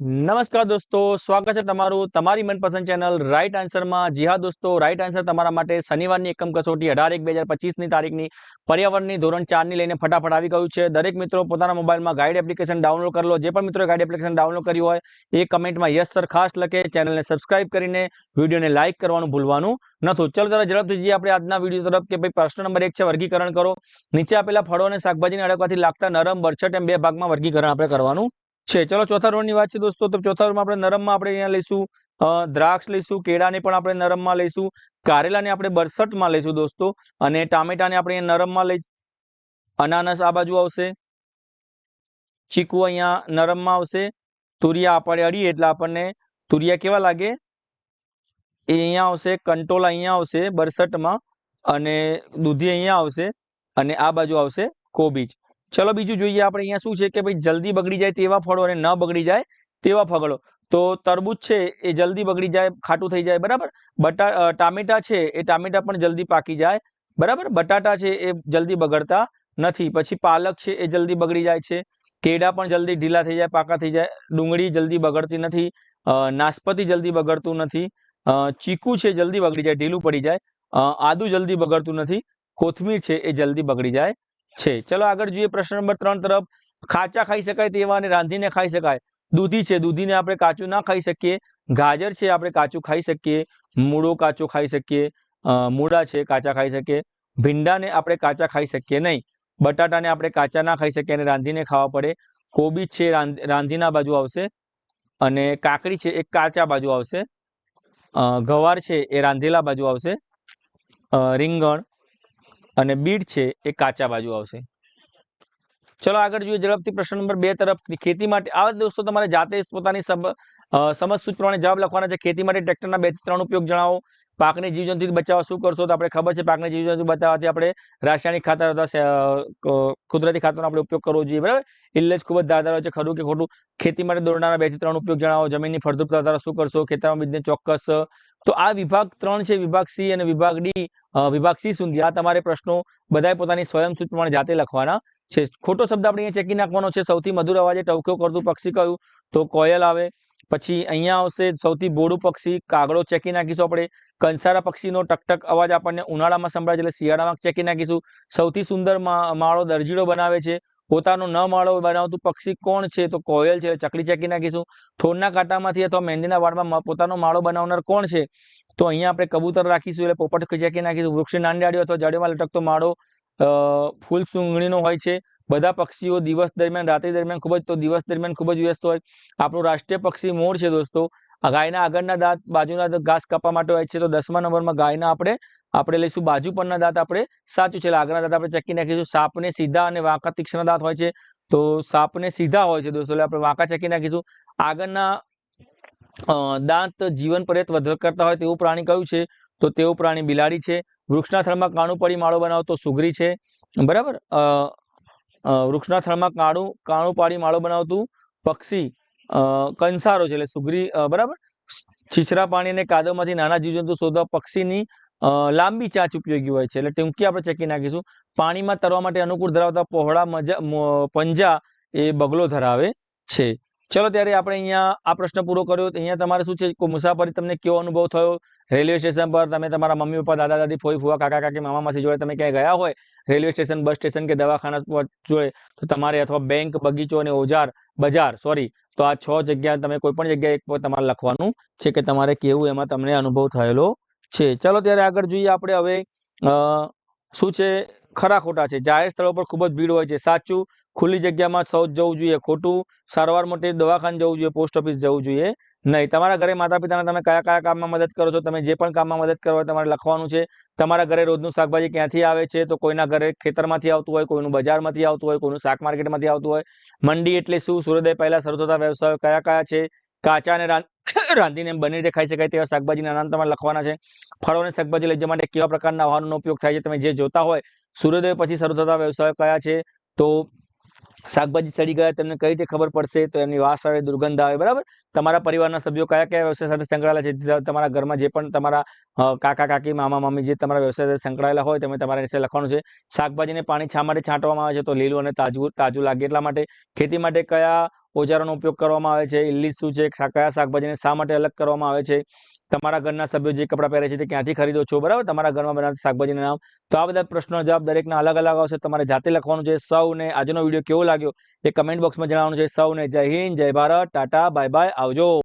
નમસ્કાર દોસ્તો, સ્વાગત છે તમારું તમારી મનપસંદ ચેનલ રાઈટ આન્સરમાં જી હા દોસ્તો રાઈટ આન્સર તમારા માટે શનિવારની એકમ કસોટી અઢાર એક બે હજાર પચીસની તારીખની પર્યાવરણની ધોરણ ચારની લઈને ફટાફટ આવી ગયું છે. દરેક મિત્રો પોતાના મોબાઈલમાં ગાઈડ એપ્લિકેશન ડાઉનલોડ કરી લો. જે પણ મિત્રો ગાઈડ એપ્લિકેશન ડાઉનલોડ કર્યું હોય એ કમેન્ટમાં યસ સર ખાસ લખે. ચેનલને સબસ્ક્રાઇબ કરીને વિડીયોને લાઇક કરવાનું ભૂલવાનું નથી ચલો જરા ઝડપથી જઈએ આપણે આજના વીડિયો તરફ કે ભાઈ પ્રશ્ન નંબર એક છે, વર્ગીકરણ કરો. નીચે આપેલા ફળો અને શાકભાજીને અડકવાથી લાગતા નરમ બરછટ એમ બે ભાગમાં વર્ગીકરણ આપણે કરવાનું છે. ચલો, ચોથા રોડની વાત છે દોસ્તો. તો ચોથા રોડમાં આપણે નરમમાં આપણે અહીંયા લઈશું. દ્રાક્ષ લઈશું, કેળાને પણ આપણે નરમમાં લઈશું. કારેલાને આપણે બરસટમાં લઈશું દોસ્તો. અને ટામેટાને આપણે નરમમાં લઈ અનાનસ આ બાજુ આવશે. ચીકુ અહીંયા નરમમાં આવશે. તુરિયા આપણે અડીએ એટલે આપણને તુરિયા કેવા લાગે? એ અહીંયા આવશે, કંટોલ અહીંયા આવશે બરસટમાં અને દૂધી અહીંયા આવશે અને આ બાજુ આવશે કોબીજ. ચલો બીજું જોઈએ આપણે અહીંયા શું છે કે ભાઈ જલ્દી બગડી જાય તેવા ફળો અને ન બગડી જાય તેવા ફળો. તો તરબૂચ છે એ જલ્દી બગડી જાય, ખાટું થઈ જાય, બરાબર? બટા ટામેટા છે એ ટામેટા પણ જલ્દી પાકી જાય, બરાબર? બટાટા છે એ જલ્દી બગડતા નથી. પછી પાલક છે એ જલ્દી બગડી જાય છે, કેળા પણ જલ્દી ઢીલા થઈ જાય, પાકા થઈ જાય, ડુંગળી જલ્દી બગડતી નથી નાશપતી જલ્દી બગડતું નથી ચીકુ છે જલ્દી બગડી જાય, ઢીલું પડી જાય આદુ જલ્દી બગડતું નથી, કોથમીર છે એ જલ્દી બગડી જાય છે. ચલો આગળ જોઈએ પ્રશ્ન નંબર ત્રણ તરફ. કાચા ખાઈ શકાય તેવા અને રાંધીને ખાઈ શકાય. દૂધી છે. દૂધીને આપણે કાચું ના ખાઈ શકીએ. ગાજર છે. આપણે કાચું ખાઈ શકીએ. મૂળો કાચો ખાઈ શકીએ. મૂળા છે. કાચા ખાઈ શકીએ. ભીંડાને આપણે કાચા ખાઈ શકીએ નહીં. બટાટાને આપણે કાચા ના ખાઈ શકીએ અને રાંધીને ખાવા પડે. કોબીજ છે. રાંધ- રાંધીના બાજુ આવશે. અને કાકડી છે. એ કાચા બાજુ આવશે. ગવાર છે. એ રાંધેલા બાજુ આવશે. રીંગણ. અને બીટ છે એ કાચા બાજુ આવશે. ચલો આગળ જોઈએ ઝડપથી પ્રશ્ન નંબર બે તરફ. ખેતી માટે આ દોસ્તો તમારે જાતે પોતાની સબ સમજ સૂચ પ્રમાણે જવાબ લખવાના છે. ખેતી માટે ટ્રેક્ટરના બે ત્રણ ઉપયોગ જણાવો. પાકને જીવજંતુથી બચાવવા શું કરશો તો આપણે ખબર છે પાકને જીવજંતુ બચાવવાથી આપણે રાસાયણિક ખાતર અથવા કુદરતી ખાતરનો આપણે ઉપયોગ કરવો જોઈએ, બરાબર? એટલે જ ખૂબ જ ધારદાર હોય છે ખરું કે ખોટું. ખેતી માટે દોરનારા બેથી ત્રણ ઉપયોગ જણાવો. જમીનની ફળદ્રુપતા શું કરશો? ખેતરમાં બીજને ચોક્કસ તો આ વિભાગ ત્રણ છે, વિભાગ સી અને વિભાગ ડી. વિભાગ સી સુધી આ તમારે પ્રશ્નો બધાએ પોતાની સ્વયંસૂચ પ્રમાણે જાતે લખવાના છે. ખોટો શબ્દ આપણે અહીંયા ચેકી નાખવાનો છે. સૌથી મધુર અવાજે ટવક્યો કરતું પક્ષી કયું? તો કોયલ આવે. પછી અહીંયા આવશે સૌથી બોડું પક્ષી. કાગડો ચેકી નાખીશું આપણે. કંસારા પક્ષીનો ટકટક અવાજ આપણને ઉનાળામાં સંભળાય છે એટલે શિયાળામાં ચેકી નાખીશું. સૌથી સુંદર માળો દરજીડો બનાવે છે. પોતાનો ન માળો બનાવતું પક્ષી કોણ છે? તો કોયલ છે, ચકલી ચેકી નાખીશું. થોરના કાંટામાંથી અથવા મહેંદીના વાળમાં પોતાનો માળો બનાવનાર કોણ છે? તો અહીંયા આપણે કબૂતર રાખીશું એટલે પોપટ ખીચાકી નાખીશું. વૃક્ષની નાની અથવા જડીમાં લટકતો માળો ફૂલ સૂંઘણીનો હોય છે. બધા પક્ષીઓ દિવસ દરમિયાન, રાત્રિ દરમિયાન ખૂબ જ, તો દિવસ દરમિયાન ખૂબ જ વ્યસ્ત હોય. આપણું રાષ્ટ્રીય પક્ષી મોર છે દોસ્તો. ગાયના આગળના દાંત, બાજુના ઘાસ કાપવા માટે હોય છે. તો દસમા નંબરમાં ગાયના આપણે આપણે લઈશું બાજુ પરના દાંત આપણે. સાચું છે આગળના દાંત આપણે ચકી નાખીશું. સાપને સીધા અને વાંકા તીક્ષ્ણ દાંત હોય છે. તો સાપને સીધા હોય છે દોસ્તો, એટલે આપણે વાંકા ચકી નાખીશું. આગળના દાંત જીવન પર્યત વધુ કરતા હોય તેવું પ્રાણી કયું છે? તો તેવું પ્રાણી બિલાડી છે. વૃક્ષના થળમાં કાણું પડી માળો બનાવતો સુગરી છે. બરાબર? વૃક્ષના થળમાં કાણું કાણું પાડી માળો બનાવતું પક્ષી કંસારો છે, એટલે સુગરી બરાબર? છીછરા પાણી અને કાદવમાંથી નાના જીવજંતુ શોધવા પક્ષીની લાંબી ચાંચ ઉપયોગી હોય છે. એટલે ટૂંકી આપણે ચેકી નાખીશું. પાણીમાં તરવા માટે અનુકૂળ ધરાવતા પહોળા મજા પંજા એ બગલો ધરાવે છે. ચલો ત્યારે આપણે અહીંયા આ પ્રશ્ન પૂરો કર્યો. અહીંયા તમારે શું છે? મુસાફરી તમને કેવો અનુભવ થયો? રેલવે સ્ટેશન પર તમે તમારા મમ્મી પપ્પા, દાદા, દાદી, ફોઈ, ફુવા, કાકા, કાકી મામા માસી જોડે તમે ક્યાંય ગયા હોય? રેલવે સ્ટેશન, બસ સ્ટેશન કે દવાખાના જોડે? તો તમારે અથવા બેંક, બગીચો અને ઓજાર, બજાર, સોરી, તો આ છ જગ્યા તમે કોઈ પણ જગ્યાએ તમારે લખવાનું છે કે તમારે કેવું એમાં તમને અનુભવ થયેલો છે. ચલો ત્યારે આગળ જોઈએ આપણે હવે શું છે? ખરા ખોટા છે. જાહેર સ્થળો પર ખૂબ જ ભીડ હોય છે. સાચું, ખુલ્લી જગ્યામાં શૌચ જવું જોઈએ. ખોટું, સારવાર માટે દવાખાને જવું જોઈએ. પોસ્ટ ઓફિસ જવું જોઈએ. નહીં, તમારા ઘરે માતા પિતાને તમે કયા કયા કામમાં મદદ કરો છો? તમે જે પણ કામમાં મદદ કરો હોય તમારે લખવાનું છે. તમારા ઘરે રોજનું શાકભાજી ક્યાંથી આવે છે? તો કોઈના ઘરે ખેતરમાંથી આવતું હોય, કોઈનું બજારમાંથી આવતું હોય, કોઈનું શાક માર્કેટમાંથી આવતું હોય. મંડી એટલે શું? સૂર્યોદય પહેલા શરૂ થતા વ્યવસાયો કયા કયા છે? કાચા અને રાંધીને બની રીતે ખાઈ શકાય તેવા શાકભાજીના નામ તમારે લખવાના છે. ફળો અને શાકભાજી લઈ માટે કેવા પ્રકારના વાહનોનો ઉપયોગ થાય છે? તમે જે જોતા હોય, સૂર્યોદય પછી શરૂ થતા વ્યવસાયો કયા છે? તો શાકભાજી સડી ગયા, તમને કઈ રીતે ખબર પડશે? તો એમની વાસ આવે દુર્ગંધ આવે, બરાબર? તમારા પરિવારના સભ્યો કયા કયા વ્યવસાય સાથે સંકળાયેલા છે? તમારા ઘરમાં જે પણ તમારા કાકા, કાકી, મામા, મામી જે તમારા વ્યવસાય સાથે સંકળાયેલા હોય તમે તમારા વિશે લખવાનું છે. શાકભાજીને પાણી શા માટે છાંટવામાં આવે છે? તો લીલું અને તાજું તાજું લાગે એટલા માટે. ખેતી માટે કયા ઓજારોનો ઉપયોગ કરવામાં આવે છે? ઇલ્લી શું છે? કયા શાકભાજીને શા માટે અલગ કરવામાં આવે છે? તમારા ઘરના સભ્યો જે કપડાં પહેરે છે તે ક્યાંથી ખરીદો છો? બરાબર? તમારા ઘરમાં બનાવતા શાકભાજીના નામ. તો આ બધા પ્રશ્નો જવાબ દરેકના અલગ અલગ આવશે. તમારે જાતે લખવાનું છે. સૌને આજનો વીડિયો કેવો લાગ્યો? એ કમેન્ટ બોક્સમાં જણાવવાનું છે. સૌને જય હિન્દ, જય ભારત. Tata, bye bye. આવજો.